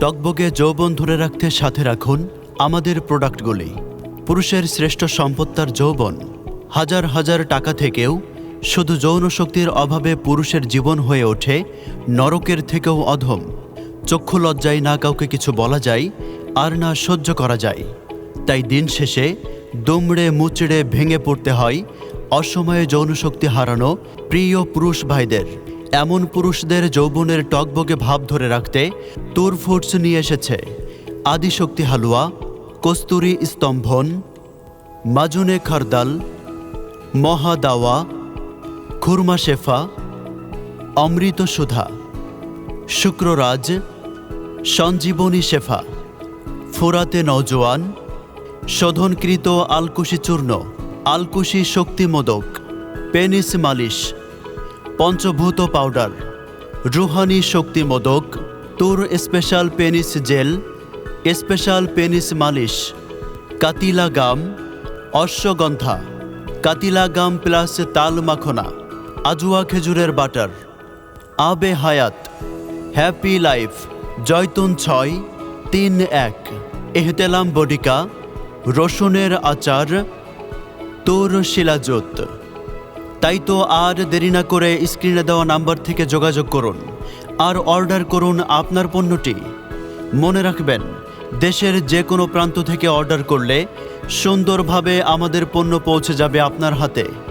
টকবগে যৌবন ধরে রাখতে সাথে রাখুন আমাদের প্রোডাক্টগুলি। পুরুষের শ্রেষ্ঠ সম্পদ তার যৌবন। হাজার হাজার টাকা থেকেও শুধু যৌন শক্তির অভাবে পুরুষের জীবন হয়ে ওঠে নরকের থেকেও অধম। চক্ষু লজ্জায় না কাউকে কিছু বলা যায়, আর না সহ্য করা যায়। তাই দিন শেষে দুমড়ে মুচড়ে ভেঙে পড়তে হয় অসময়ে যৌনশক্তি হারানো প্রিয় পুরুষ ভাইদের। এমন পুরুষদের যৌবনের টকবগে ভাব ধরে রাখতে তুর ফুডস নিয়ে এসেছে। আদিশক্তি হালুয়া, কস্তুরি স্তম্ভন, মাজুনে খারদাল মহাদাওয়া খুরমা শেফা, অমৃত সুধা, শুক্ররাজ, সঞ্জীবনী শেফা, ফোরাতে নওজোয়ান, শোধনকৃত আলকুশি চূর্ণ, আলকুশি শক্তিমোদক, পেনিস মালিশ পঞ্চভূত পাউডার, রুহানি শক্তি মোদক, তোর special penis gel, special penis মালিশ, কাতিলা গাম, অশ্বগন্ধা, কাতিলা গাম প্লাস তাল মাখনা, আজুয়া খেজুরের বাটার, আবে হায়াত, হ্যাপি লাইফ, জয়তুন ছয়, তিন এক, এহতেলাম বডিকা, রসুনের আচার, তোর শিলাজোত তাই তো আর দেরি না করে স্ক্রিনে দেওয়া নাম্বার থেকে যোগাযোগ করুন আর অর্ডার করুন আপনার পণ্যটি। মনে রাখবেন, দেশের যে কোনো প্রান্ত থেকে অর্ডার করলে সুন্দরভাবে আমাদের পণ্য পৌঁছে যাবে আপনার হাতে।